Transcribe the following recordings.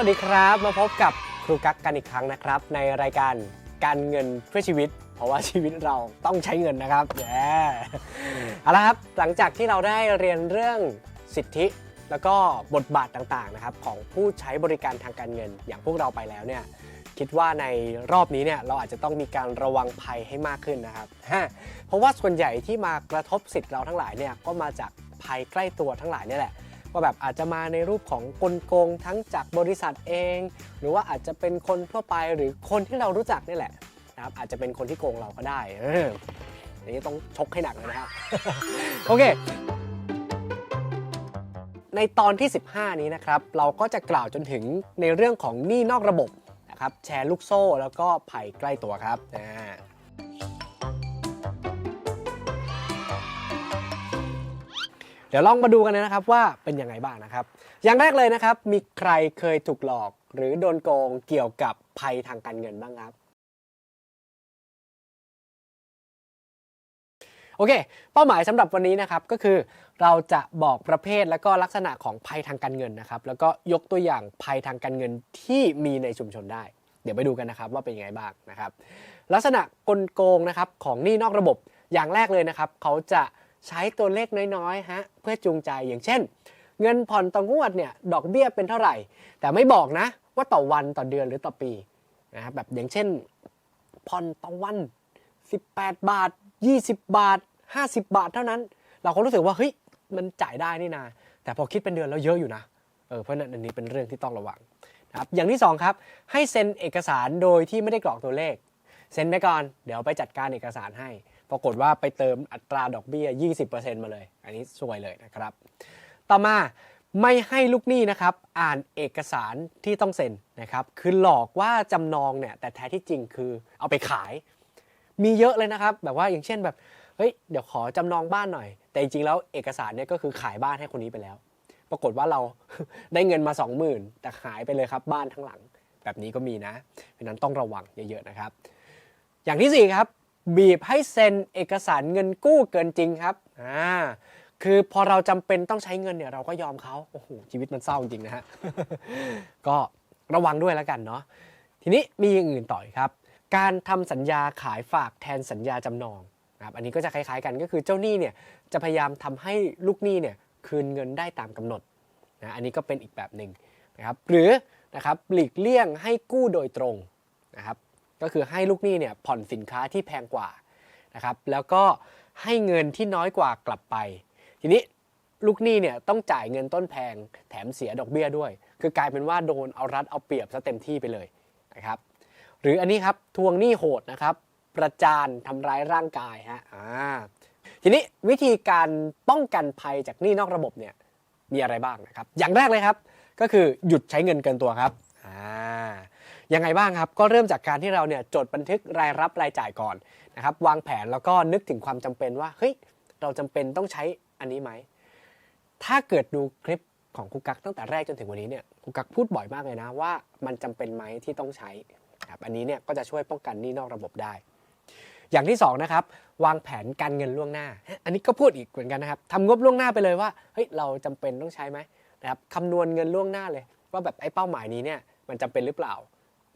วัสดีครับ มาพบกับครูกั๊กกันอีกครั้งนะครับ ในรายการการเงินเพื่อชีวิต เพราะว่าชีวิตเราต้องใช้เงินนะครับแย่เอาละครับหลังจากที่เราได้เรียนเรื่องสิทธิ แล้วก็บทบาทต่างๆนะครับของผู้ใช้บริการทางการเงิน อย่างพวกเราไปแล้วเนี่ยคิดว่าในรอบนี้เนี่ยเราอาจจะต้องมีการระวังภัยให้มากขึ้นนะครับฮะเพราะว่าส่วนใหญ่ที่มากระทบสิทธิ์เราทั้งหลายเนี่ยก็มาจากภัยใกล้ตัวทั้งหลายนี่แหละ ว่าแบบอาจจะมาในรูปของกลโกงทั้งจากบริษัทเอง หรือว่าอาจจะเป็นคนทั่วไปหรือคนที่เรารู้จักนี่แหละนะครับอาจจะเป็นคนที่โกงเราก็ได้เอออันนี้ต้องชกให้หนักเลยนะครับโอเคในตอนที่ 15 นี้นะครับ เราก็จะกล่าวจนถึงในเรื่องของหนี้นอกระบบนะครับ แชร์ลูกโซ่แล้วก็ภัยใกล้ตัวครับอ่า เดี๋ยวลองมาดูกันนะครับว่าเป็นยังไงบ้างนะครับ อย่างแรกเลยนะครับ มีใครเคยถูกหลอกหรือโดนโกงเกี่ยวกับภัยทางการเงินบ้างครับ โอเค เป้าหมายสำหรับวันนี้นะครับก็คือเราจะบอกประเภทและก็ลักษณะของภัยทางการเงินนะครับ แล้วก็ยกตัวอย่างภัยทางการเงินที่มีในชุมชนได้ เดี๋ยวไปดูกันนะครับว่าเป็นยังไงบ้างนะครับ ลักษณะกลโกงนะครับของหนี้นอกระบบอย่างแรกเลยนะครับ เขาจะ ใช้ตัวเลขน้อยๆฮะเพื่อจูงใจอย่างเช่น เงินผ่อนต่องวดเนี่ยดอกเบี้ยเป็นเท่าไหร่ แต่ไม่บอกนะ ว่าต่อวันต่อเดือนหรือต่อปีนะครับแบบอย่างเช่นผ่อนต่อวัน 18 บาท 20 บาท 50 บาทเท่านั้น เราก็รู้สึกว่าเฮ้ยมันจ่ายได้นี่นาแต่พอคิดเป็นเดือนแล้วเยอะอยู่นะเออเพราะนั้นอันนี้เป็นเรื่องที่ต้องระวังนะครับอย่างที่สองครับ ให้เซ็นเอกสารโดยที่ไม่ได้กรอกตัวเลข เซ็นไปก่อน เดี๋ยวไปจัดการเอกสารให้ ปรากฏว่าไปเติมอัตราดอกเบี้ย 20%มาเลย อันนี้สวยเลยนะครับ ต่อมาไม่ให้ลูกหนี้นะครับ อ่านเอกสารที่ต้องเซ็นนะครับ คือหลอกว่าจำนองเนี่ย แต่แท้ที่จริงคือเอาไปขาย มีเยอะเลยนะครับ แบบว่าอย่างเช่นแบบ เฮ้ย เดี๋ยวขอจำนองบ้านหน่อย แต่จริงๆแล้วเอกสารเนี่ยก็คือขายบ้านให้คนนี้ไปแล้ว ปรากฏว่าเราได้เงินมา 20,000 แต่หายไปเลยครับบ้านทั้งหลัง แบบนี้ก็มีนะ เพราะฉะนั้นต้องระวังเยอะๆนะครับ อย่างที่4ครับ บีบให้เซ็นเอกสารเงินกู้เกินจริงครับอ่าคือพอเราจำเป็นต้องใช้เงินเนี่ยเราก็ยอมเขาโอ้โหชีวิตมันเศร้าจริงนะฮะก็ระวังด้วยแล้วกันเนาะทีนี้มีอย่างอื่นต่ออีกครับ การทำสัญญาขายฝากแทนสัญญาจำนองนะครับอันนี้ก็จะคล้ายๆกันก็คือเจ้าหนี้เนี่ยจะพยายามทำให้ลูกหนี้เนี่ยคืนเงินได้ตามกำหนดนะอันนี้ก็เป็นอีกแบบหนึ่งนะครับหรือนะครับหลีกเลี่ยงให้กู้โดยตรงนะครับ ก็คือให้ลูกหนี้เนี่ยผ่อนสินค้าที่แพงกว่านะครับแล้วก็ให้เงินที่น้อยกว่ากลับไป ทีนี้ลูกหนี้เนี่ยต้องจ่ายเงินต้นแพงแถมเสียดอกเบี้ยด้วย คือกลายเป็นว่าโดนเอารัดเอาเปรียบซะเต็มที่ไปเลยนะครับหรืออันนี้ครับทวงหนี้โหดนะครับประจานทำร้ายร่างกายฮะอ่าทีนี้วิธีการป้องกันภัยจากหนี้นอกระบบเนี่ยมีอะไรบ้างนะครับ อย่างแรกเลยครับ ก็คือหยุดใช้เงินเกินตัวครับอ่า ยังไงบ้างครับ ก็เริ่มจากการที่เราเนี่ยจดบันทึกรายรับรายจ่ายก่อนนะครับ วางแผนแล้วก็นึกถึงความจำเป็นว่า เฮ้ย เราจำเป็นต้องใช้อันนี้ไหม ถ้าเกิดดูคลิปของครูกักตั้งแต่แรกจนถึงวันนี้เนี่ยครูกักพูดบ่อยมากเลยนะว่ามันจำเป็นไหมที่ต้องใช้ครับอันนี้เนี่ยก็จะช่วยป้องกันหนี้นอกระบบได้ อย่างที่สองนะครับวางแผนการเงินล่วงหน้า อันนี้ก็พูดอีกเหมือนกันนะครับทำงบล่วงหน้าไปเลยว่าเฮ้ยเราจำเป็นต้องใช้ไหมนะครับคำนวณเงินล่วงหน้าเลย ว่าแบบไอ้เป้าหมายนี้เนี่ยมันจำเป็นหรือเปล่า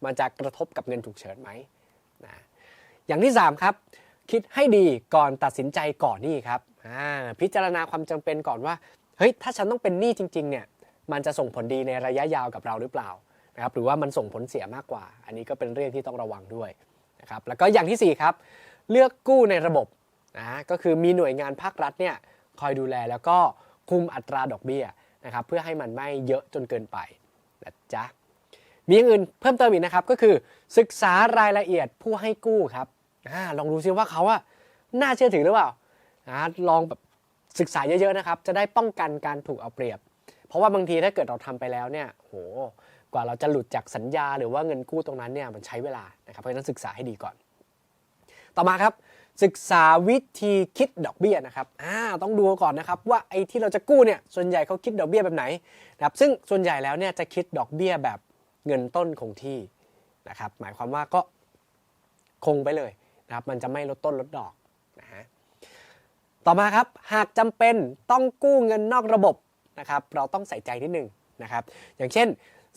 มันจะกระทบกับเงินฉุกเฉินไหมนะอย่างที่ 3 ครับ คิดให้ดีก่อนตัดสินใจก่อนหนี้ครับพิจารณาความจำเป็นก่อนว่าเฮ้ยถ้าฉันต้องเป็นหนี้จริงๆเนี่ยมันจะส่งผลดีในระยะยาวกับเราหรือเปล่านะครับหรือว่ามันส่งผลเสียมากกว่า อันนี้ก็เป็นเรื่องที่ต้องระวังด้วยนะครับแล้วก็อย่างที่สี่ครับ เลือกกู้ในระบบนะก็คือมีหน่วยงานภาครัฐเนี่ยคอยดูแลแล้วก็คุมอัตราดอกเบี้ยนะครับเพื่อให้มันไม่เยอะจนเกินไปนะจ๊ะ มีอย่างอื่นเพิ่มเติมอีกนะครับก็คือศึกษารายละเอียดผู้ให้กู้ครับอลองดูซิว่าเขาอะน่าเชื่อถือหรือเปล่าอาลองแบบศึกษาเยอะๆนะครับ จะได้ป้องกันการถูกเอาเปรียบ เพราะว่าบางทีถ้าเกิดเราทำไปแล้วเนี่ยโหกว่าเราจะหลุดจากสัญญาหรือว่าเงินกู้ตรงนั้นเนี่ยมันใช้เวลานะครับเพราะฉะนั้นศึกษาให้ดีก่อน ต่อมาครับศึกษาวิธีคิดดอกเบี้ยนะครับอ่าต้องดูก่อนนะครับว่าไอ้ที่เราจะกู้เนี่ยส่วนใหญ่เขาคิดดอกเบี้ยแบบไหนนะครับซึ่งส่วนใหญ่แล้วเนี่ยจะคิดดอกเบี้ยแบบ เงินต้นคงที่นะครับหมายความว่าก็คงไปเลยนะครับมันจะไม่ลดต้นลดดอกนะฮะต่อมาครับหากจำเป็นต้องกู้เงินนอกระบบนะครับเราต้องใส่ใจนิดนึงนะครับอย่างเช่น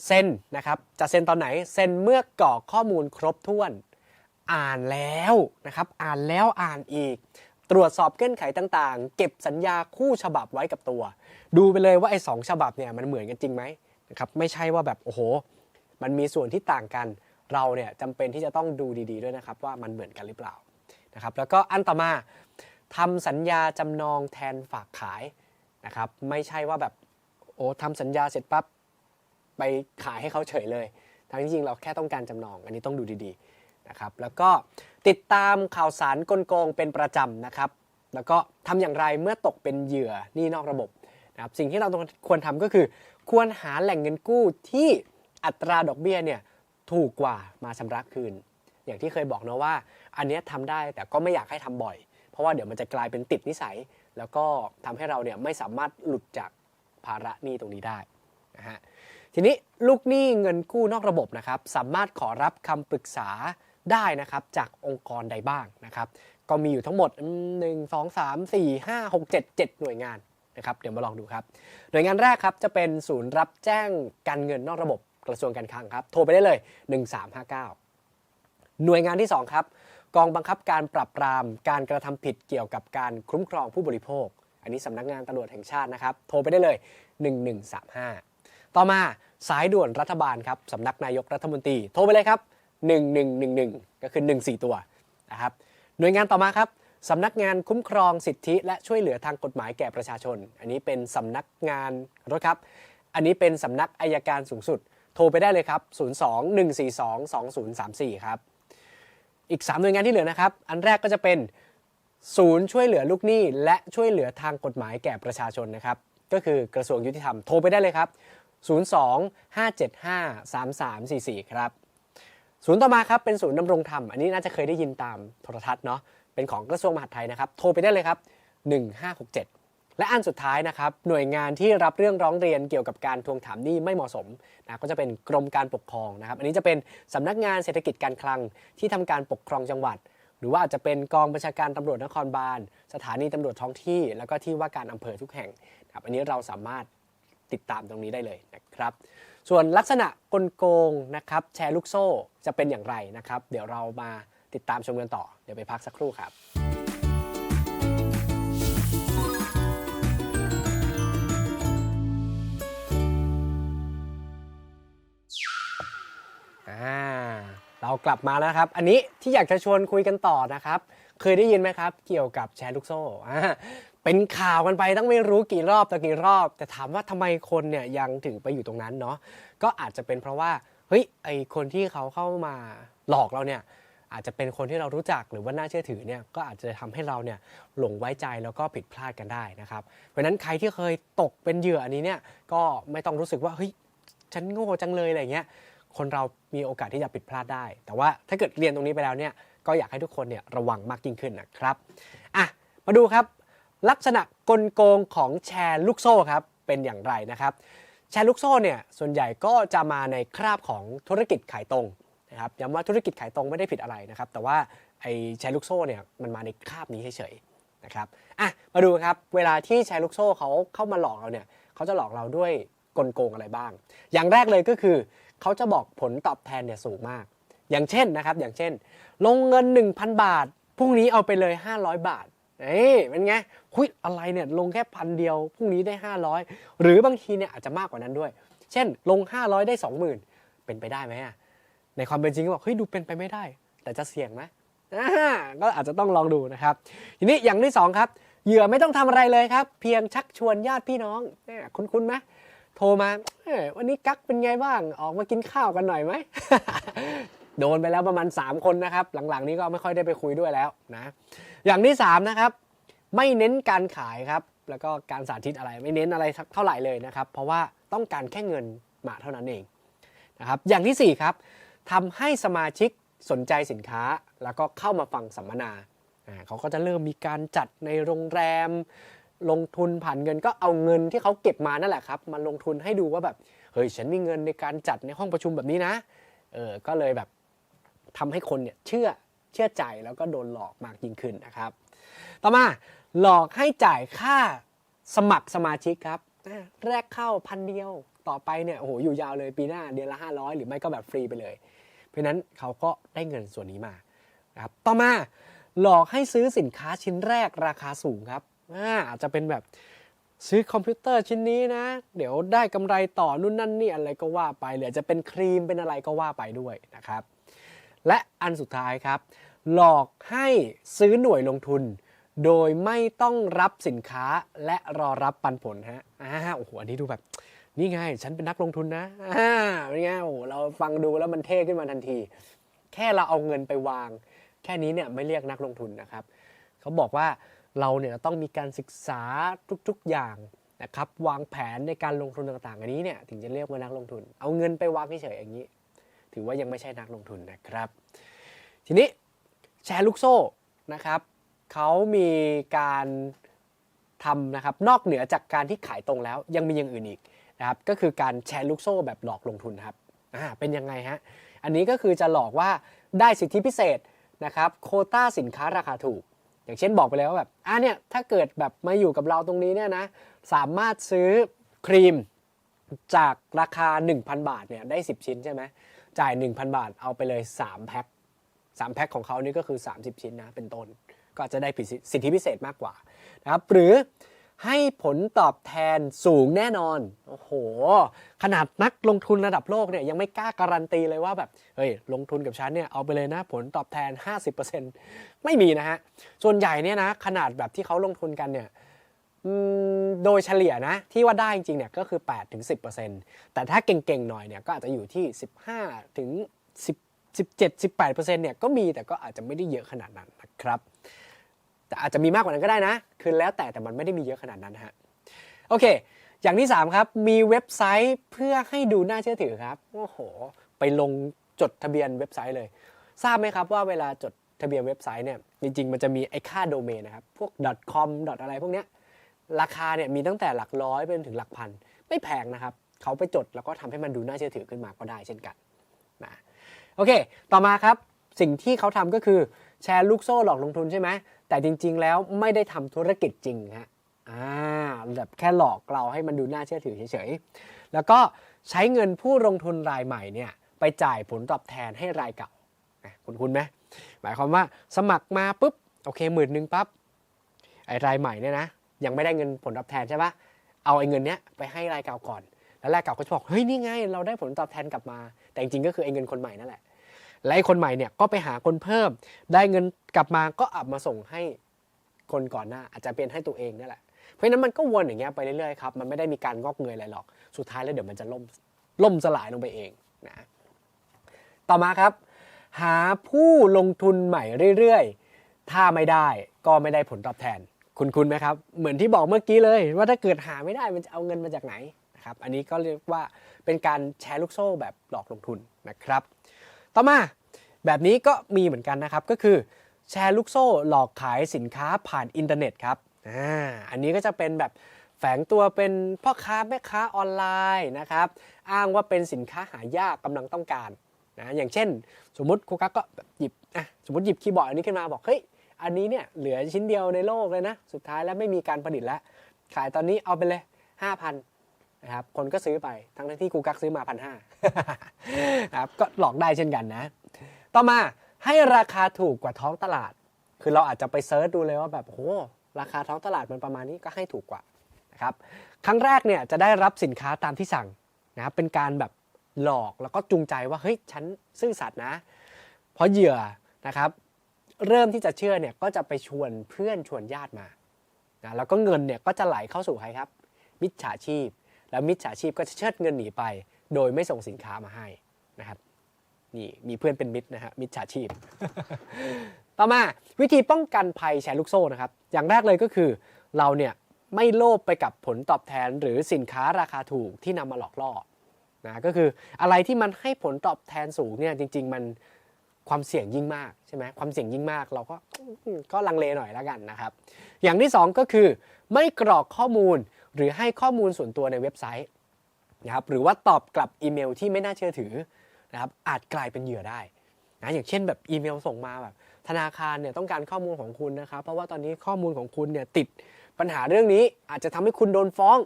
เซ็นนะครับจะเซ็นตอนไหนเซ็นเมื่อกรอกข้อมูลครบถ้วน อ่านแล้วนะครับอ่านแล้วอ่านอีก ตรวจสอบเงื่อนไขต่างๆ เก็บสัญญาคู่ฉบับไว้กับตัว ดูไปเลยว่าไอ้สองฉบับเนี่ยมันเหมือนกันจริงไหมนะครับไม่ใช่ว่าแบบโอ้โห มันมีส่วนที่ต่างกัน เราเนี่ยจำเป็นที่จะต้องดูดีๆด้วยนะครับ ว่ามันเหมือนกันหรือเปล่านะครับแล้วก็อันต่อมาทำสัญญาจำนองแทนฝากขายนะครับไม่ใช่ว่าแบบโอ้ทำสัญญาเสร็จปั๊บไปขายให้เขาเฉยเลย ทั้งจริงเราแค่ต้องการจำนอง อันนี้ต้องดูดีๆนะครับแล้วก็ติดตามข่าวสารกลโกงเป็นประจำนะครับ แล้วก็ทำอย่างไรเมื่อตกเป็นเหยื่อนี้นอกระบบนะครับสิ่งที่เราต้องควรทำก็คือ ควรหาแหล่งเงินกู้ที่ อัตราดอกเบี้ยเนี่ยถูกกว่ามาชำระคืน อย่างที่เคยบอกนะว่า อันนี้ยทำได้แต่ก็ไม่อยากให้ทำบ่อย เพราะว่าเดี๋ยวมันจะกลายเป็นติดนิสัย แล้วก็ทำให้เราเนี่ยไม่สามารถหลุดจากภาระหนี้ตรงนี้ได้นะฮะทีนี้ลูกหนี้เงินกู้นอกระบบนะครับ สามารถขอรับคำปรึกษาได้นะครับจากองค์กรใดบ้างนะครับ ก็มีอยู่ทั้งหมด 1 2 3 4 5 6 7 7 หน่วยงานนะครับเดี๋ยวมาลองดูครับ หน่วยงานแรกครับจะเป็นศูนย์รับแจ้งการเงินนอกระบบ กระทรวงการคลังครับ โทรไปได้เลย 1359 หน่วยงานที่ 2 ครับ กองบังคับการปราบปรามการกระทำผิดเกี่ยวกับการคุ้มครองผู้บริโภค อันนี้สำนักงานตำรวจแห่งชาตินะครับ โทรไปได้เลย 1135 ต่อมาสายด่วนรัฐบาลครับสำนักนายกรัฐมนตรี โทรไปเลยครับ 1111 ก็คือ 14 ตัวนะครับ หน่วยงานต่อมาครับสำนักงานคุ้มครองสิทธิและช่วยเหลือทางกฎหมายแก่ประชาชน อันนี้เป็นสำนักงานขอโทษครับ อันนี้เป็นสำนักอายการสูงสุด โทรไปได้เลยครับ 02-142-2034 ครับ อีก 3 หน่วยงานที่เหลือนะครับ อันแรกก็จะเป็นศูนย์ช่วยเหลือลูกหนี้ และช่วยเหลือทางกฎหมายแก่ประชาชนนะครับ ก็คือกระทรวงยุติธรรมโทรไปได้เลยครับ 02-575-3344 ครับ ศูนย์ต่อมาครับเป็นศูนย์ดำรงธรรม อันนี้น่าจะเคยได้ยินตามโทรทัศน์เนาะ เป็นของกระทรวงมหาดไทยนะครับ โทรไปได้เลยครับ 1567 และอันสุดท้ายนะครับหน่วยงานที่รับเรื่องร้องเรียนเกี่ยวกับการทวงถามหนี้ไม่เหมาะสมนะก็จะเป็นกรมการปกครองนะครับ อันนี้จะเป็นสำนักงานเศรษฐกิจการคลังที่ทำการปกครองจังหวัด หรือว่าอาจจะเป็นกองบัญชาการตำรวจนครบาล สถานีตำรวจท้องที่ แล้วก็ที่ว่าการอำเภอทุกแห่งนะครับอันนี้เราสามารถติดตามตรงนี้ได้เลยนะครับ ส่วนลักษณะกลโกงนะครับแชร์ลูกโซ่จะเป็นอย่างไรนะครับ เดี๋ยวเรามาติดตามชมกันต่อ เดี๋ยวไปพักสักครู่ครับ อ่าเรากลับมาแล้วนะครับ อันนี้ที่อยากจะชวนคุยกันต่อนะครับ เคยได้ยินไหมครับ เกี่ยวกับแชร์ลูกโซ่อ่าเป็นข่าวกันไปตั้งไม่รู้กี่รอบต่อกี่รอบ แต่ถามว่าทำไมคนเนี่ยยังถึงไปอยู่ตรงนั้นเนาะก็อาจจะเป็นเพราะว่าเฮ้ยไอคนที่เขาเข้ามาหลอกเราเนี่ยอาจจะเป็นคนที่เรารู้จักหรือว่าน่าเชื่อถือเนี่ยก็อาจจะทำให้เราเนี่ยหลงไว้ใจแล้วก็ผิดพลาดกันได้นะครับ เพราะฉะนั้นใครที่เคยตกเป็นเหยื่ออันนี้เนี่ยก็ไม่ต้องรู้สึกว่าเฮ้ยฉันโง่จังเลยอะไรเงี้ย คนเรามีโอกาสที่จะผิดพลาดได้ แต่ว่าถ้าเกิดเรียนตรงนี้ไปแล้วเนี่ยก็อยากให้ทุกคนเนี่ยระวังมากยิ่งขึ้นนะครับอะมาดูครับ ลักษณะกลโกงของแชร์ลูกโซ่ครับเป็นอย่างไรนะครับแชร์ลูกโซ่เนี่ยส่วนใหญ่ก็จะมาในคราบของธุรกิจขายตรงนะครับย้ำว่าธุรกิจขายตรงไม่ได้ผิดอะไรนะครับ แต่ว่าไอ้แชร์ลูกโซ่เนี่ยมันมาในคราบนี้เฉยๆนะครับอะมาดูครับเวลาที่แชร์ลูกโซ่เขาเข้ามาหลอกเราเนี่ยเขาจะหลอกเราด้วยกลโกงอะไรบ้าง อย่างแรกเลยก็คือ เขาจะบอกผลตอบแทนเนี่ยสูงมาก อย่างเช่นนะครับ อย่างเช่น ลงเงิน 1,000 บาท พรุ่งนี้เอาไปเลย 500 บาทเอ้ยเป็นไงคุยอะไรเนี่ยลงแค่พันเดียวพรุ่งนี้ได้ 500 หรือบางทีเนี่ยอาจจะมากกว่านั้นด้วย เช่น ลง 500 ได้ 20,000 เป็นไปได้ไหมอะในความเป็นจริงก็บอกเฮ้ยดูเป็นไปไม่ได้ แต่จะเสี่ยงไหมก็อาจจะต้องลองดูนะครับ ทีนี้อย่างที่สองครับเหยื่อไม่ต้องทำอะไรเลยครับ เพียงชักชวนญาติพี่น้องคุ้นๆไหม โทรมาวันนี้กั๊กเป็นไงบ้าง ออกมากินข้าวกันหน่อยไหม โดนไปแล้วประมาณ 3 คนนะครับ หลังๆนี้ก็ไม่ค่อยได้ไปคุยด้วยแล้วนะ อย่างที่ 3 นะครับ ไม่เน้นการขายครับ แล้วก็การสาธิตอะไรไม่เน้นอะไรเท่าไหร่เลยนะครับ เพราะว่าต้องการแค่เงินมาเท่านั้นเองนะครับ อย่างที่ 4 ครับทำให้สมาชิกสนใจสินค้า แล้วก็เข้ามาฟังสัมมนาเขาก็จะเริ่มมีการจัดในโรงแรม ลงทุนผ่านเงินก็เอาเงินที่เขาเก็บมานั่นแหละครับมาลงทุนให้ดูว่าแบบเฮ้ยฉันมีเงินในการจัดในห้องประชุมแบบนี้นะเออก็เลยแบบทำให้คนเนี่ยเชื่อเชื่อใจแล้วก็โดนหลอกมากยิ่งขึ้นนะครับ ต่อมาหลอกให้จ่ายค่าสมัครสมาชิกครับแรกเข้าพันเดียวต่อไปเนี่ยโอ้โหอยู่ยาวเลยปีหน้าเดือนละ 500 หรือไม่ก็แบบฟรีไปเลย เพราะนั้นเขาก็ได้เงินส่วนนี้มาครับต่อมาหลอกให้ซื้อสินค้าชิ้นแรกราคาสูงครับ อาจจะเป็นแบบซื้อคอมพิวเตอร์ชิ้นนี้นะ เดี๋ยวได้กำไรต่อนู่นนั่นนี่อะไรก็ว่าไปหรืออาจจะเป็นครีมเป็นอะไรก็ว่าไปด้วยนะครับ และอันสุดท้ายครับ หลอกให้ซื้อหน่วยลงทุน โดยไม่ต้องรับสินค้าและรอรับปันผลฮะอ่าโอ้โหอันนี้ดูแบบ นี่ไง ฉันเป็นนักลงทุนนะอ่าเป็นไงโอ้โหเราฟังดูแล้วมันเท่ขึ้นมาทันที แค่เราเอาเงินไปวาง แค่นี้เนี่ยไม่เรียกนักลงทุนนะครับ เขาบอกว่า เราเนี่ยต้องมีการศึกษาทุกๆอย่างนะครับวางแผนในการลงทุนต่างๆ อันนี้เนี่ยถึงจะเรียกว่านักลงทุน เอาเงินไปวางเฉยๆอย่างนี้ ถือว่ายังไม่ใช่นักลงทุนนะครับ ทีนี้แชร์ลูกโซ่นะครับเขามีการทำนะครับนอกเหนือจากการที่ขายตรงแล้ว ยังมีอย่างอื่นอีกนะครับก็คือการแชร์ลูกโซ่แบบหลอกลงทุนครับอ่าเป็นยังไงฮะอันนี้ก็คือจะหลอกว่าได้สิทธิพิเศษนะครับโคต้าสินค้าราคาถูก อย่างเช่นบอกไปแล้วว่าแบบอ่าเนี่ยถ้าเกิดแบบมาอยู่กับเราตรงนี้เนี่ยนะสามารถซื้อครีมจากราคา 1,000 บาทเนี่ยได้ 10 ชิ้นใช่ไหมจ่าย 1,000 บาทเอาไปเลย 3 แพ็ค3แพ็คของเขานี่ก็คือ 30 ชิ้นนะเป็นต้น ก็จะได้สิทธิพิเศษมากกว่านะครับหรือ ให้ผลตอบแทนสูงแน่นอน โอ้โห ขนาดนักลงทุนระดับโลกเนี่ยยังไม่กล้าการันตีเลยว่าแบบ เฮ้ย ลงทุนกับฉันเนี่ยเอาไปเลยนะผลตอบแทน 50%ไม่มีนะฮะ ส่วนใหญ่เนี่ยนะ ขนาดแบบที่เขาลงทุนกันเนี่ยโดยเฉลี่ยนะที่ว่าได้จริงๆเนี่ยก็คือ 8-10%แต่ถ้าเก่งๆหน่อยเนี่ยก็อาจจะอยู่ที่ 15-10 17-18%เนี่ยก็มีแต่ก็อาจจะไม่ได้เยอะขนาดนั้นนะครับ แต่อาจจะมีมากกว่านั้นก็ได้นะ คือแล้วแต่แต่มันไม่ได้มีเยอะขนาดนั้นฮะโอเค อย่างที่ 3 ครับ มีเว็บไซต์เพื่อให้ดูน่าเชื่อถือครับโอ้โห ไปลงจดทะเบียนเว็บไซต์เลย ทราบไหมครับว่าเวลาจดทะเบียนเว็บไซต์เนี่ยจริงๆมันจะมีไอ้ค่าโดเมนนะครับพวก .com อะไรพวกเนี้ยราคาเนี่ยมีตั้งแต่หลักร้อยไปจนถึงหลักพัน ไม่แพงนะครับเขาไปจดแล้วก็ทำให้มันดูน่าเชื่อถือขึ้นมาก็ได้เช่นกันนะโอเค ต่อมาครับสิ่งที่เขาทำก็คือแชร์ลูกโซ่หลอกลงทุนใช่ไหม แต่จริง ๆ แล้วไม่ได้ทำธุรกิจจริงฮะอ่าแบบแค่หลอกเราให้มันดูน่าเชื่อถือเฉยๆ แล้วก็ใช้เงินผู้ลงทุนรายใหม่เนี่ยไปจ่ายผลตอบแทนให้รายเก่าคุณคุณไหมหมายความว่าสมัครมาปุ๊บโอเคหมื่นหนึ่งปั๊บไอ้รายใหม่เนี่ยนะยังไม่ได้เงินผลตอบแทนใช่ปะเอาไอ้เงินเนี้ยไปให้รายเก่าก่อน แล้วรายเก่าก็จะบอกเฮ้ยนี่ไงเราได้ผลตอบแทนกลับมา แต่จริงๆก็คือไอ้เงินคนใหม่นั่นแหละ และไอ้คนใหม่เนี่ยก็ไปหาคนเพิ่ม ได้เงินกลับมาก็อับมาส่งให้คนก่อนหน้า อาจจะเป็นให้ตัวเองนั่แหละเพราะฉะนั้นมันก็วนอย่างเงี้ยไปเรื่อยๆครับมันไม่ได้มีการงอกเงยอะไรหรอกสุดท้ายแล้วเดี๋ยวมันจะล่มล่มสลายลงไปเองนะต่อมาครับ หาผู้ลงทุนใหม่เรื่อยๆ ถ้าไม่ได้ก็ไม่ได้ผลตอบแทน คุณคุณไหมครับ เหมือนที่บอกเมื่อกี้เลย ว่าถ้าเกิดหาไม่ได้มันจะเอาเงินมาจากไหนนะครับ อันนี้ก็เรียกว่าเป็นการแชร์ลูกโซ่แบบหลอกลงทุนนะครับ ต่อมาแบบนี้ก็มีเหมือนกันนะครับ ก็คือแชร์ลูกโซ่หลอกขายสินค้าผ่านอินเทอร์เน็ตครับอ่าอันนี้ก็จะเป็นแบบแฝงตัวเป็นพ่อค้าแม่ค้าออนไลน์นะครับ อ้างว่าเป็นสินค้าหายากกำลังต้องการนะอย่างเช่น สมมติครูกักก็หยิบอะสมมติหยิบคีย์บอร์ดอันนี้ขึ้นมาบอกเฮ้ยอันนี้เนี่ยเหลือชิ้นเดียวในโลกเลยนะ สุดท้ายแล้วไม่มีการผลิตแล้ว ขายตอนนี้เอาไปเลย 5,000 นะครับคนก็ซื้อไปทั้งที่ครูกักซื้อมาพันห้าครับก็หลอกได้เช่นกันนะ ต่อมาให้ราคาถูกกว่าท้องตลาด คือเราอาจจะไปเซิร์ชดูเลยว่าแบบโหราคาท้องตลาดมันประมาณนี้ก็ให้ถูกกว่านะครับครั้งแรกเนี่ยจะได้รับสินค้าตามที่สั่งนะเป็นการแบบหลอกแล้วก็จูงใจว่าเฮ้ยฉันซื่อสัตย์นะ เพราะเหยื่อนะครับเริ่มที่จะเชื่อเนี่ยก็จะไปชวนเพื่อนชวนญาติมานะแล้วก็เงินเนี่ยก็จะไหลเข้าสู่ใครครับ มิจฉาชีพ แล้วมิจฉาชีพก็จะเชิดเงินหนีไป โดยไม่ส่งสินค้ามาให้นะครับนี่มีเพื่อนเป็นมิตรนะฮะมิจฉาชีพ ต่อมาวิธีป้องกันภัยแชร์ลูกโซ่นะครับ อย่างแรกเลยก็คือเราเนี่ยไม่โลภไปกับผลตอบแทนหรือสินค้าราคาถูกที่นำมาหลอกล่อนะก็คืออะไรที่มันให้ผลตอบแทนสูงเนี่ยจริง ๆ มันความเสี่ยงยิ่งมากใช่ไหมความเสี่ยงยิ่งมากเราก็อืมก็ลังเลหน่อยแล้วกันนะครับ อย่างที่สองก็คือ ไม่กรอกข้อมูล หรือให้ข้อมูลส่วนตัวในเว็บไซต์นะครับหรือว่าตอบกลับอีเมลที่ไม่น่าเชื่อถือนะครับอาจกลายเป็นเหยื่อได้นะอย่างเช่นแบบอีเมลส่งมาแบบธนาคารเนี่ยต้องการข้อมูลของคุณนะครับ เพราะว่าตอนนี้ข้อมูลของคุณเนี่ยติดปัญหาเรื่องนี้อาจจะทำให้คุณโดนฟ้อง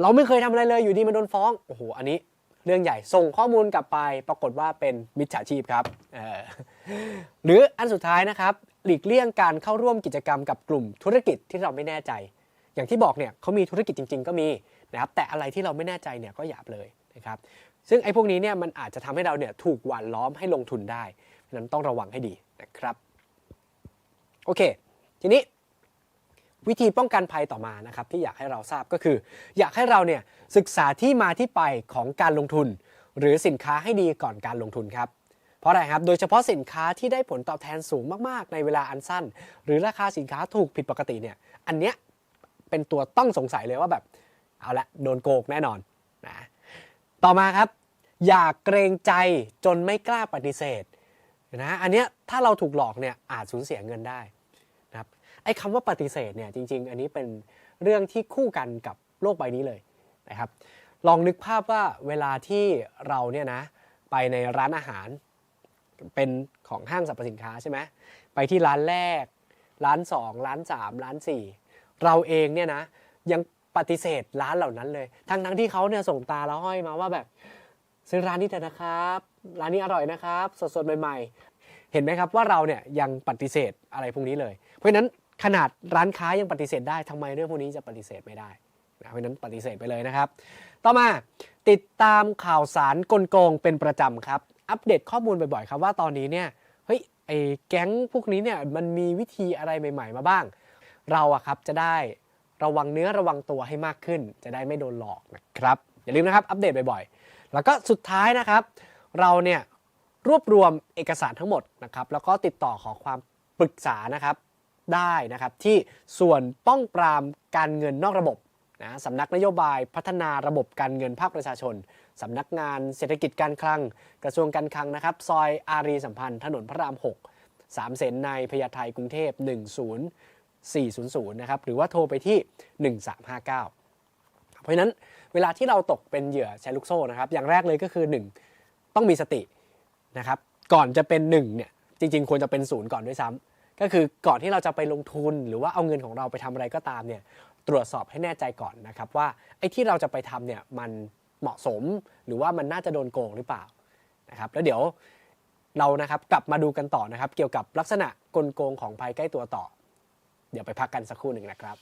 เราไม่เคยทำอะไรเลยอยู่ดีมันโดนฟ้องโอ้โหอันนี้เรื่องใหญ่ส่งข้อมูลกลับไป ปรากฏว่าเป็นมิจฉาชีพครับหรืออันสุดท้ายนะครับ หลีกเลี่ยงการเข้าร่วมกิจกรรมกับกลุ่มธุรกิจที่เราไม่แน่ใจ อย่างที่บอกเนี่ยเขามีธุรกิจจริง ๆ ก็มีนะครับแต่อะไรที่เราไม่แน่ใจเนี่ยก็อย่าเลยนะครับซึ่งไอ้พวกนี้เนี่ยมันอาจจะทำให้เราเนี่ยถูกหว่านล้อมให้ลงทุนได้นั้นต้องระวังให้ดีนะครับโอเค ทีนี้วิธีป้องกันภัยต่อมานะครับที่อยากให้เราทราบก็คือ อยากให้เราเนี่ยศึกษาที่มาที่ไปของการลงทุน หรือสินค้าให้ดีก่อนการลงทุนครับเพราะอะไรครับโดยเฉพาะสินค้าที่ได้ผลตอบแทนสูงมากๆ ในเวลาอันสั้น หรือราคาสินค้าถูกผิดปกติเนี่ยอันเนี้ย เป็นตัวต้องสงสัยเลยว่าแบบ เอาละโดนโกงแน่นอนนะต่อมาครับ อย่าเกรงใจจนไม่กล้าปฏิเสธนะอันเนี้ยถ้าเราถูกหลอกเนี่ยอาจสูญเสียเงินได้นะครับไอ้คำว่าปฏิเสธเนี่ยจริง ๆ อันนี้เป็นเรื่องที่คู่กันกับโลกใบนี้เลยนะครับลองนึกภาพว่าเวลาที่เราเนี่ยนะไปในร้านอาหารเป็นของห้างสรรพสินค้าใช่ไหมไปที่ร้านแรก ร้าน 2 ร้าน 3 ร้าน 4 เราเองเนี่ยนะยังปฏิเสธร้านเหล่านั้นเลย ทั้งทั้งที่เขาเนี่ยส่งตาแล้วห้อยมาว่าแบบซื้อร้านนี้เถอะนะครับ ร้านนี้อร่อยนะครับ สดๆใหม่ๆ เห็นไหมครับว่าเราเนี่ยยังปฏิเสธอะไรพวกนี้เลย เพราะฉะนั้นขนาดร้านค้ายังปฏิเสธได้ทำไมเรื่องพวกนี้จะปฏิเสธไม่ได้นะเพราะฉะนั้นปฏิเสธไปเลยนะครับ ต่อมาติดตามข่าวสารกลโกงเป็นประจำครับ อัปเดตข้อมูลบ่อยๆครับว่าตอนนี้เนี่ยเฮ้ยไอ้แก๊งพวกนี้เนี่ยมันมีวิธีอะไรใหม่ ๆ มาบ้าง เราอะครับจะได้ระวังเนื้อระวังตัวให้มากขึ้น จะได้ไม่โดนหลอกนะครับ อย่าลืมนะครับ อัปเดตบ่อยๆ แล้วก็สุดท้ายนะครับ เราเนี่ยรวบรวมเอกสารทั้งหมดนะครับแล้วก็ติดต่อขอความปรึกษานะครับได้นะครับที่ส่วนป้องปรามการเงินนอกระบบนะสำนักนโยบายพัฒนาระบบการเงินภาคประชาชนสำนักงานเศรษฐกิจการคลัง กระทรวงการคลังนะครับ ซอยอารีสัมพันธ์ ถนนพระราม6สามเสนในพญาไทกรุงเทพ 400 นะครับ หรือว่าโทรไปที่ 1359 เพราะฉะนั้นเวลาที่เราตกเป็นเหยื่อแชร์ลูกโซ่นะครับ อย่างแรกเลยก็คือ 1 ต้องมีสตินะครับ ก่อนจะเป็น1เนี่ย จริงๆ ควรจะเป็นศูนย์ก่อนด้วยซ้ำก็คือก่อนที่เราจะไปลงทุนหรือว่าเอาเงินของเราไปทำอะไรก็ตามเนี่ย ตรวจสอบให้แน่ใจก่อนนะครับว่าไอ้ที่เราจะไปทำเนี่ยมันเหมาะสมหรือว่ามันน่าจะโดนโกงหรือเปล่านะครับ แล้วเดี๋ยวเรานะครับกลับมาดูกันต่อนะครับ เกี่ยวกับลักษณะกลโกงของภัยใกล้ตัวต่อ เดี๋ยวไปพักกันสักครู่หนึ่งนะครับ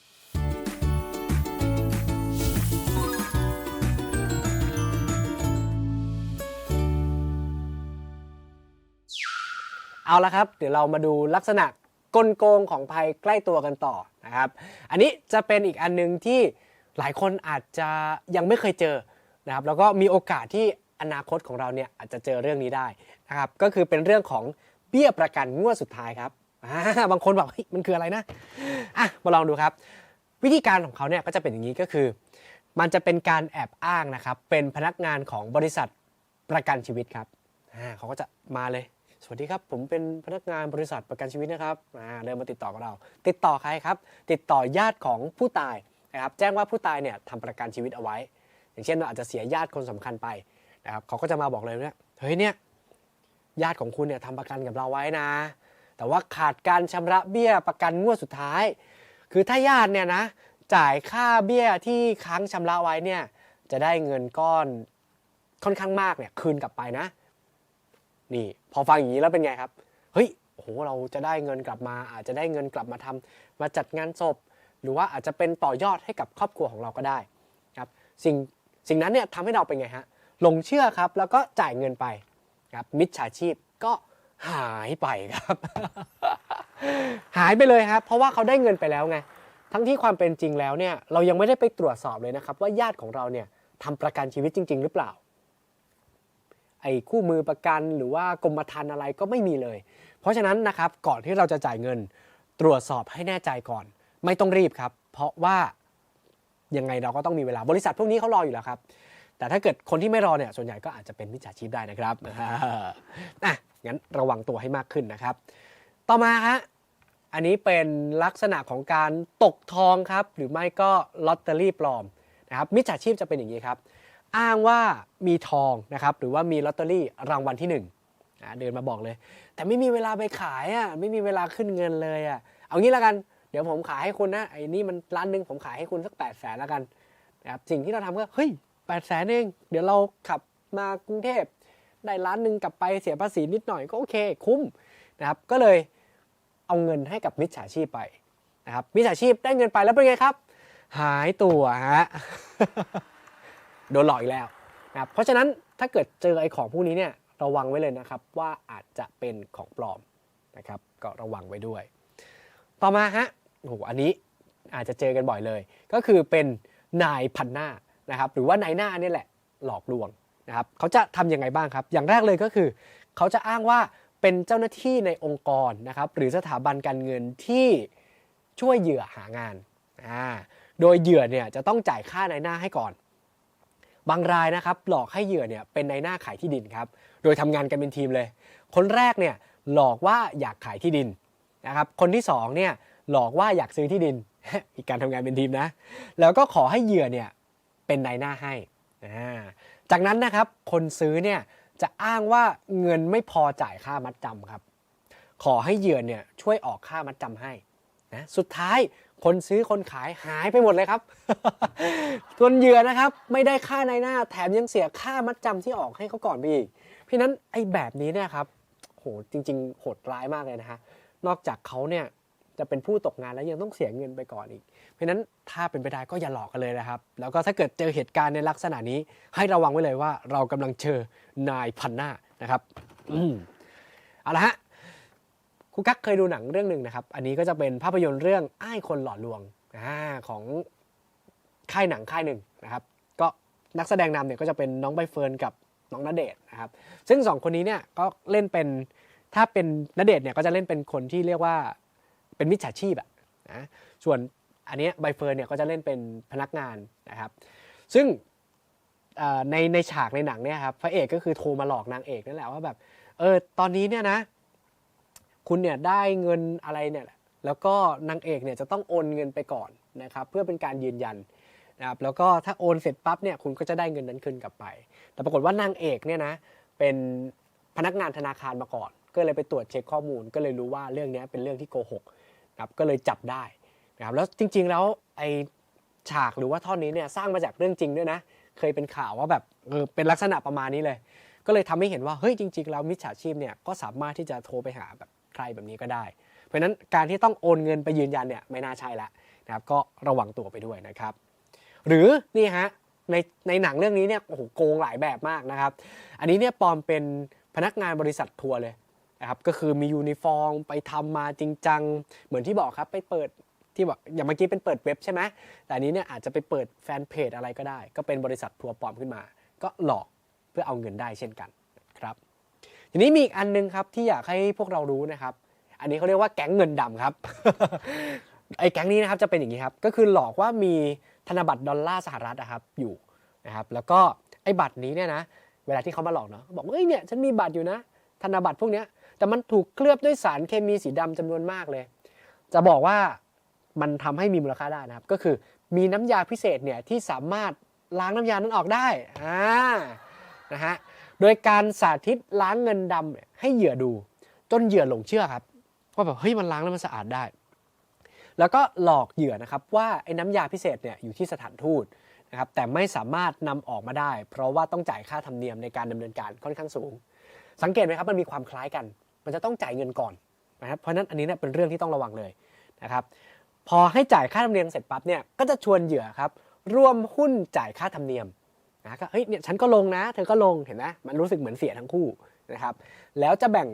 เอาละครับ เดี๋ยวเรามาดูลักษณะกลโกงของภัยใกล้ตัวกันต่อนะครับ อันนี้จะเป็นอีกอันหนึงที่หลายคนอาจจะยังไม่เคยเจอนะครับ แล้วก็มีโอกาสที่อนาคตของเราเนี่ยอาจจะเจอเรื่องนี้ได้นะครับ ก็คือเป็นเรื่องของเบี้ยประกันงวดสุดท้ายครับ อ่าบางคนบอกมันคืออะไรนะอะมาลองดูครับ วิธีการของเขาเนี่ยก็จะเป็นอย่างนี้ก็คือ มันจะเป็นการแอบอ้างนะครับ เป็นพนักงานของบริษัทประกันชีวิตครับอ่าเขาก็จะมาเลย สวัสดีครับ ผมเป็นพนักงานบริษัทประกันชีวิตนะครับอ่าเดินมาติดต่อกับเรา ติดต่อใครครับ ติดต่อญาติของผู้ตายนะครับ แจ้งว่าผู้ตายเนี่ยทำประกันชีวิตเอาไว้ อย่างเช่นเราอาจจะเสียญาติคนสำคัญไปนะครับเขาก็จะมาบอกเลยว่าเฮ้ยเนี่ยญาติของคุณเนี่ยทำประกันกับเราไว้นะ แต่ว่าขาดการชำระเบี้ยประกันงวดสุดท้าย คือถ้าญาติเนี่ยนะจ่ายค่าเบี้ยที่ค้างชำระไว้เนี่ยจะได้เงินก้อนค่อนข้างมากเนี่ยคืนกลับไปนะ นี่พอฟังอย่างนี้แล้วเป็นไงครับ เฮ้ยโอ้โหเราจะได้เงินกลับมา อาจจะได้เงินกลับมาทำมาจัดงานศพ หรือว่าอาจจะเป็นต่อยอดให้กับครอบครัวของเราก็ได้ครับสิ่งสิ่งนั้นเนี่ยทำให้เราเป็นไงฮะหลงเชื่อครับ แล้วก็จ่ายเงินไปครับมิจฉาชีพก็ หายไปครับ หายไปเลยครับ เพราะว่าเขาได้เงินไปแล้วไง ทั้งที่ความเป็นจริงแล้วเนี่ยเรายังไม่ได้ไปตรวจสอบเลยนะครับ ว่าญาติของเราเนี่ยทำประกันชีวิตจริง ๆ หรือเปล่า ไอ้คู่มือประกันหรือว่ากรมธรรม์อะไรก็ไม่มีเลย เพราะฉะนั้นนะครับก่อนที่เราจะจ่ายเงิน ตรวจสอบให้แน่ใจก่อน ไม่ต้องรีบครับ เพราะว่ายังไงเราก็ต้องมีเวลาบริษัทพวกนี้เขารออยู่แล้วครับแต่ถ้าเกิดคนที่ไม่รอเนี่ยส่วนใหญ่ก็อาจจะเป็นมิจฉาชีพได้นะครับอะ งั้นระวังตัวให้มากขึ้นนะครับ ต่อมาฮะอันนี้เป็นลักษณะของการตกทองครับ หรือไม่ก็ลอตเตอรี่ปลอมนะครับมิจฉาชีพจะเป็นอย่างนี้ครับ อ้างว่ามีทองนะครับหรือว่ามีลอตเตอรี่รางวัลที่หนึ่งเดินมาบอกเลย แต่ไม่มีเวลาไปขายอะไม่มีเวลาขึ้นเงินเลยอะเอางี้แล้วกันเดี๋ยวผมขายให้คุณนะไอ้นี่มันล้านหนึ่งผมขายให้คุณสัก8ปดแสนแล้วกันนะครับสิ่งที่เราทำก็เฮ้ยแปดแสนเองเดี๋ยวเราขับมากรุงเทพ ได้ล้านหนึ่งกลับไปเสียภาษีนิดหน่อยก็โอเคคุ้มนะครับก็เลยเอาเงินให้กับมิจฉาชีพไปนะครับมิจฉาชีพได้เงินไปแล้วเป็นไงครับ หายตัวฮะโดนหลอกอีกแล้วนะครับเพราะฉะนั้นถ้าเกิดเจอไอ้ของพวกนี้เนี่ยระวังไว้เลยนะครับว่าอาจจะเป็นของปลอมนะครับก็ระวังไว้ด้วย ต่อมาฮะโอ้โหอันนี้อาจจะเจอกันบ่อยเลย ก็คือเป็นนายพันหน้านะครับหรือว่านายหน้านี่แหละหลอกลวง นะครับเขาจะทำยังไงบ้างครับ อย่างแรกเลยก็คือ เขาจะอ้างว่าเป็นเจ้าหน้าที่ในองค์กรนะครับหรือสถาบันการเงินที่ช่วยเหยื่อหางานอ่าโดยเหยื่อเนี่ยจะต้องจ่ายค่านายหน้าให้ก่อน บางรายนะครับหลอกให้เหยื่อเนี่ยเป็นในหน้าขายที่ดินครับโดยทำงานกันเป็นทีมเลย คนแรกเนี่ยหลอกว่าอยากขายที่ดินนะครับคนที่สองเนี่ยหลอกว่าอยากซื้อที่ดินอีกการทำงานเป็นทีมนะ แล้วก็ขอให้เหยื่อเนี่ยเป็นนายหน้าให้ จากนั้นนะครับคนซื้อเนี่ยจะอ้างว่าเงินไม่พอจ่ายค่ามัดจำครับ ขอให้เหยื่อเนี่ยช่วยออกค่ามัดจำให้นะสุดท้ายคนซื้อคนขายหายไปหมดเลยครับส่วนเหยื่อนะครับไม่ได้ค่าในหน้าแถมยังเสียค่ามัดจำที่ออกให้เขาก่อนไปอีกเพราะนั้นไอ้แบบนี้เนี่ยครับโหจริง ๆ โหดร้ายมากเลยนะฮะนอกจากเขาเนี่ย จะเป็นผู้ตกงานแล้วยังต้องเสียเงินไปก่อนอีก เพราะฉะนั้นถ้าเป็นไปได้ก็อย่าหลอกกันเลยนะครับ แล้วก็ถ้าเกิดเจอเหตุการณ์ในลักษณะนี้ ให้ระวังไว้เลยว่าเรากำลังเจอนายพันหน้านะครับอืมเอาละฮะครูกั๊กเคยดูหนังเรื่องหนึ่งนะครับ อันนี้ก็จะเป็นภาพยนตร์เรื่องอ้ายคนหล่อลวงอาของค่ายหนังค่ายหนึ่งนะครับ ก็นักแสดงนำเนี่ยก็จะเป็นน้องใบเฟิร์นกับน้องณเดชน์นะครับ ซึ่งสองคนนี้เนี่ยก็เล่นเป็นถ้าเป็นณเดชน์เนี่ยก็จะเล่นเป็นคนที่เรียกว่า เป็นมิจฉาชีพอะนะส่วนอันนี้ใบเฟิร์นเนี่ยก็จะเล่นเป็นพนักงานนะครับ ซึ่งในในฉากในหนังเนี่ยครับพระเอกก็คือโทรมาหลอกนางเอกนั่นแหละว่าแบบเออตอนนี้เนี่ยนะ คุณเนี่ยได้เงินอะไรเนี่ยแล้วก็นางเอกเนี่ยจะต้องโอนเงินไปก่อนนะครับเพื่อเป็นการยืนยันนะครับแล้วก็ถ้าโอนเสร็จปั๊บเนี่ยคุณก็จะได้เงินนั้นคืนกลับไป แต่ปรากฏว่านางเอกเนี่ยนะเป็นพนักงานธนาคารมาก่อน ก็เลยไปตรวจเช็คข้อมูล ก็เลยรู้ว่าเรื่องนี้เป็นเรื่องที่โกหก ครับก็เลยจับได้นะครับแล้วจริง ๆ แล้วไอฉากหรือว่าท่อนนี้เนี่ยสร้างมาจากเรื่องจริงด้วยนะ เคยเป็นข่าวว่าแบบเออเป็นลักษณะประมาณนี้เลย ก็เลยทำให้เห็นว่าเฮ้ยจริง ๆ แล้วมิจฉาชีพเนี่ยก็สามารถที่จะโทรไปหาแบบใครแบบนี้ก็ได้ เพราะฉะนั้นการที่ต้องโอนเงินไปยืนยันเนี่ยไม่น่าใช่ละนะครับก็ระวังตัวไปด้วยนะครับ หรือนี่ฮะในในหนังเรื่องนี้เนี่ยโอ้โหโกงหลายแบบมากนะครับ อันนี้เนี่ยปลอมเป็นพนักงานบริษัททัวร์เลย นะครับก็คือมียูนิฟอร์มไปทำมาจริงจังเหมือนที่บอกครับไปเปิดที่บอกอย่างเมื่อกี้เป็นเปิดเว็บใช่ไหมแต่อันนี้เนี่ยอาจจะไปเปิดแฟนเพจอะไรก็ได้ ก็เป็นบริษัททัวร์ปลอมขึ้นมา ก็หลอกเพื่อเอาเงินได้เช่นกันครับทีนี้มีอีกอันนึงครับที่อยากให้พวกเรารู้นะครับ อันนี้เขาเรียกว่าแก๊งเงินดำครับไอ้แก๊งนี้นะครับจะเป็นอย่างนี้ครับก็คือหลอกว่ามีธนบัตรดอลลาร์สหรัฐนะครับอยู่นะครับแล้วก็ไอ้บัตรนี้เนี่ยนะเวลาที่เขามาหลอกเนาะบอกว่าเอ้ยเนี่ยฉันมีบัตรอยู่นะธนบัตรพวกเนี้ย แต่มันถูกเคลือบด้วยสารเคมีสีดำจำนวนมากเลย จะบอกว่ามันทำให้มีมูลค่าได้นะครับ ก็คือมีน้ำยาพิเศษเนี่ยที่สามารถล้างน้ำยานั้นออกได้อ่านะฮะโดยการสาธิตล้างเงินดำให้เหยื่อดู จนเหยื่อหลงเชื่อครับว่าแบบเฮ้ยมันล้างแล้วมันสะอาดได้ แล้วก็หลอกเหยื่อนะครับว่าไอ้น้ำยาพิเศษเนี่ยอยู่ที่สถานทูตนะครับแต่ไม่สามารถนำออกมาได้ เพราะว่าต้องจ่ายค่าธรรมเนียมในการดำเนินการค่อนข้างสูง สังเกตไหมครับมันมีความคล้ายกัน มันจะต้องจ่ายเงินก่อนนะครับเพราะนั้นอันนี้เนี่ยเป็นเรื่องที่ต้องระวังเลยนะครับพอให้จ่ายค่าธรรมเนียมเสร็จปั๊บเนี่ยก็จะชวนเหยื่อครับร่วมหุ้นจ่ายค่าธรรมเนียมนะก็เฮ้ยเนี่ยฉันก็ลงนะ เธอก็ลงเห็นไหมมันรู้สึกเหมือนเสียทั้งคู่นะครับแล้วจะแบ่ง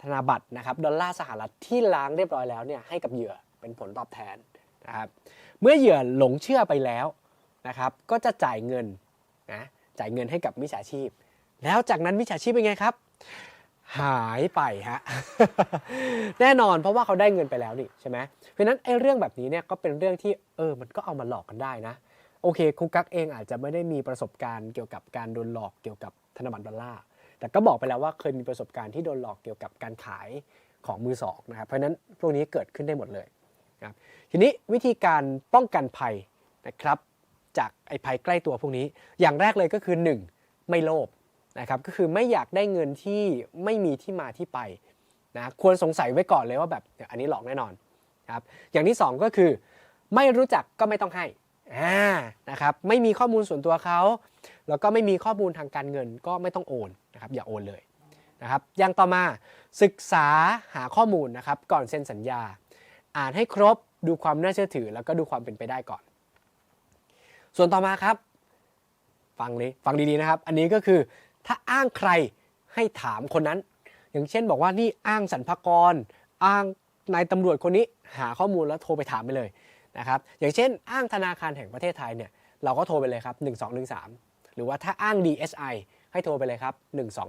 ธนบัตรนะครับดอลลาร์สหรัฐที่ล้างเรียบร้อยแล้วเนี่ยให้กับเหยื่อเป็นผลตอบแทนนะครับเมื่อเหยื่อหลงเชื่อไปแล้วนะครับก็จะจ่ายเงินนะจ่ายเงินให้กับมิจฉาชีพ แล้วจากนั้นมิจฉาชีพเป็นไงครับ หายไปฮะแน่นอนเพราะว่าเขาได้เงินไปแล้วนี่ใช่ไหมเพราะนั้นไอ้เรื่องแบบนี้เนี่ยก็เป็นเรื่องที่เออมันก็เอามาหลอกกันได้นะ โอเคครูกั๊กเองอาจจะไม่ได้มีประสบการณ์เกี่ยวกับการโดนหลอกเกี่ยวกับธนบัตรดอลลาร์แต่ก็บอกไปแล้วว่าเคยมีประสบการณ์ที่โดนหลอกเกี่ยวกับการขายของมือสองนะครับเพราะนั้นพวกนี้เกิดขึ้นได้หมดเลยครับทีนี้วิธีการป้องกันภัยนะครับจากไอ้ภัยใกล้ตัวพวกนี้ อย่างแรกเลยก็คือ 1. ไม่โลภ นะครับก็คือไม่อยากได้เงินที่ไม่มีที่มาที่ไปนะควรสงสัยไว้ก่อนเลยว่าแบบอันนี้หลอกแน่นอนครับอย่างที่ 2 ก็คือ ไม่รู้จักก็ไม่ต้องให้อ่านะครับไม่มีข้อมูลส่วนตัวเขาแล้วก็ไม่มีข้อมูลทางการเงินก็ไม่ต้องโอนนะครับอย่าโอนเลยนะครับอย่างต่อมาศึกษาหาข้อมูลนะครับก่อนเซ็นสัญญา อ่านให้ครบดูความน่าเชื่อถือ แล้วก็ดูความเป็นไปได้ก่อน ส่วนต่อมาครับ ฟังเลยฟังดีๆนะครับ อันนี้ก็คือ ถ้าอ้างใครให้ถามคนนั้น อย่างเช่นบอกว่านี่อ้างสรรพากร อ้างนายตำรวจคนนี้หาข้อมูลแล้วโทรไปถามไปเลยนะครับ อย่างเช่น อ้างธนาคารแห่งประเทศไทยเนี่ยเราก็โทรไปเลยครับ 1213 หรือว่าถ้าอ้าง DSI ให้โทรไปเลยครับ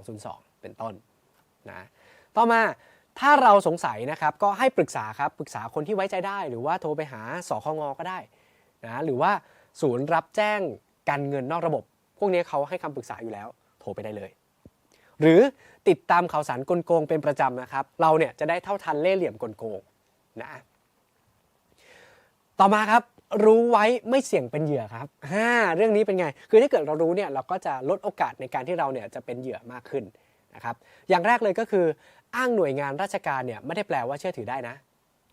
1202 เป็นต้นนะต่อมาถ้าเราสงสัยนะครับก็ให้ปรึกษาครับปรึกษาคนที่ไว้ใจได้ หรือว่าโทรไปหาสคงก็ได้นะหรือว่าศูนย์รับแจ้งการเงินนอกระบบ พวกนี้เขาให้คำปรึกษาอยู่แล้ว รไปได้เลย หรือติดตามข่าวสารกลโกงเป็นประจำนะครับ เราเนี่ยจะได้เท่าทันเล่เหลี่ยมกลโกงนะต่อมาครับรู้ไว้ไม่เสี่ยงเป็นเหยื่อครับฮ่าเรื่องนี้เป็นไง คือถ้าเกิดเรารู้เนี่ยเราก็จะลดโอกาสในการที่เราเนี่ยจะเป็นเหยื่อมากขึ้นนะครับ อย่างแรกเลยก็คืออ้างหน่วยงานราชการเนี่ยไม่ได้แปลว่าเชื่อถือได้นะ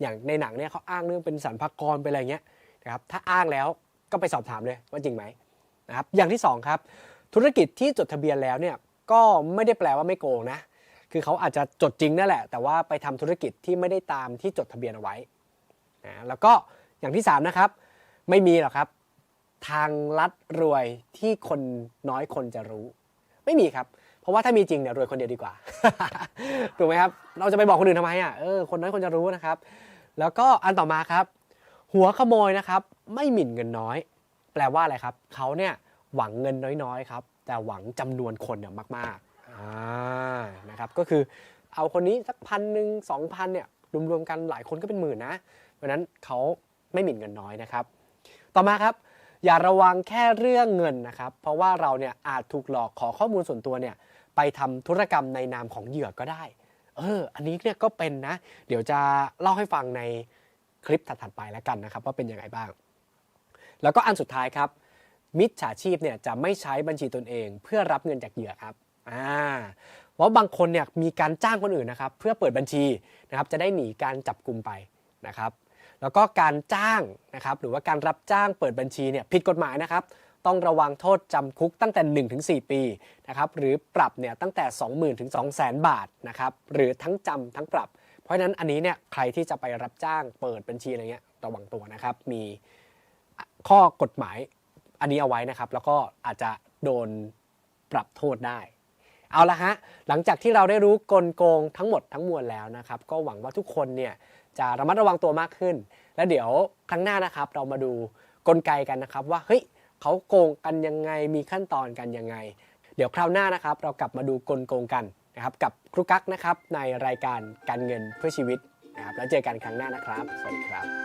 อย่างในหนังเนี่ยเขาอ้างเรื่องเป็นสรรพากรเป็นอะไรเงี้ยนะครับ ถ้าอ้างแล้วก็ไปสอบถามเลยว่าจริงไหมนะครับ อย่างที่สองครับ ธุรกิจที่จดทะเบียนแล้วเนี่ยก็ไม่ได้แปลว่าไม่โกงนะ คือเขาอาจจะจดจริงนั่นแหละ แต่ว่าไปทำธุรกิจที่ไม่ได้ตามที่จดทะเบียนเอาไว้นะแล้วก็อย่างที่สามนะครับ ไม่มีหรอกครับ ทางลัดรวยที่คนน้อยคนจะรู้ ไม่มีครับ เพราะว่าถ้ามีจริงเนี่ยรวยคนเดียวดีกว่าถูกไหมครับ เราจะไปบอกคนอื่นทำไมอะเออคนน้อยคนจะรู้นะครับ แล้วก็อันต่อมาครับ หัวขโมยนะครับ ไม่หมิ่นเงินน้อย แปลว่าอะไรครับเขาเนี่ย หวังเงินน้อยๆครับ แต่หวังจำนวนคนเนี่ยมากๆอ่านะครับก็คือเอาคนนี้สักพันหนึ่งสองพันเนี่ยรวมๆกันหลายคนก็เป็นหมื่นนะเพราะฉะนั้นเขาไม่หมิ่นเงินน้อยนะครับ ต่อมาครับ อย่าระวังแค่เรื่องเงินนะครับ เพราะว่าเราเนี่ยอาจถูกหลอกขอข้อมูลส่วนตัวเนี่ยไปทำธุรกรรมในนามของเหยื่อก็ได้เอออันนี้เนี่ยก็เป็นนะ เดี๋ยวจะเล่าให้ฟังในคลิปถัดๆไปแล้วกันนะครับ ว่าเป็นยังไงบ้าง แล้วก็อันสุดท้ายครับ มิจฉาชีพเนี่ยจะไม่ใช้บัญชีตนเอง เพื่อรับเงินจากเหยื่อครับอ่าเพราะบางคนเนี่ยมีการจ้างคนอื่นนะครับเพื่อเปิดบัญชีนะครับจะได้หนีการจับกลุ่มไปนะครับ แล้วก็การจ้างนะครับหรือว่าการรับจ้างเปิดบัญชีเนี่ยผิดกฎหมายนะครับต้องระวังโทษจำคุกตั้งแต่ 1-4 ปีนะครับหรือปรับเนี่ยตั้งแต่ 20,000ถึง200,000 บาทนะครับหรือทั้งจำทั้งปรับ เพราะฉะนั้นอันนี้เนี่ยใครที่จะไปรับจ้างเปิดบัญชีอะไรเงี้ยระวังตัวนะครับมีข้อกฎหมาย อันนี้เอาไว้นะครับ แล้วก็อาจจะโดนปรับโทษได้ เอาละฮะ หลังจากที่เราได้รู้กลโกงทั้งหมดทั้งมวลแล้วนะครับ ก็หวังว่าทุกคนเนี่ยจะระมัดระวังตัวมากขึ้น แล้วเดี๋ยวครั้งหน้านะครับ เรามาดูกลไกกันนะครับว่าเฮ้ยเขาโกงกันยังไงมีขั้นตอนกันยังไง เดี๋ยวคราวหน้านะครับ เรากลับมาดูกลโกงกันนะครับกับครูกั๊กนะครับในรายการการเงินเพื่อชีวิตนะครับแล้วเจอกันครั้งหน้านะครับ สวัสดีครับ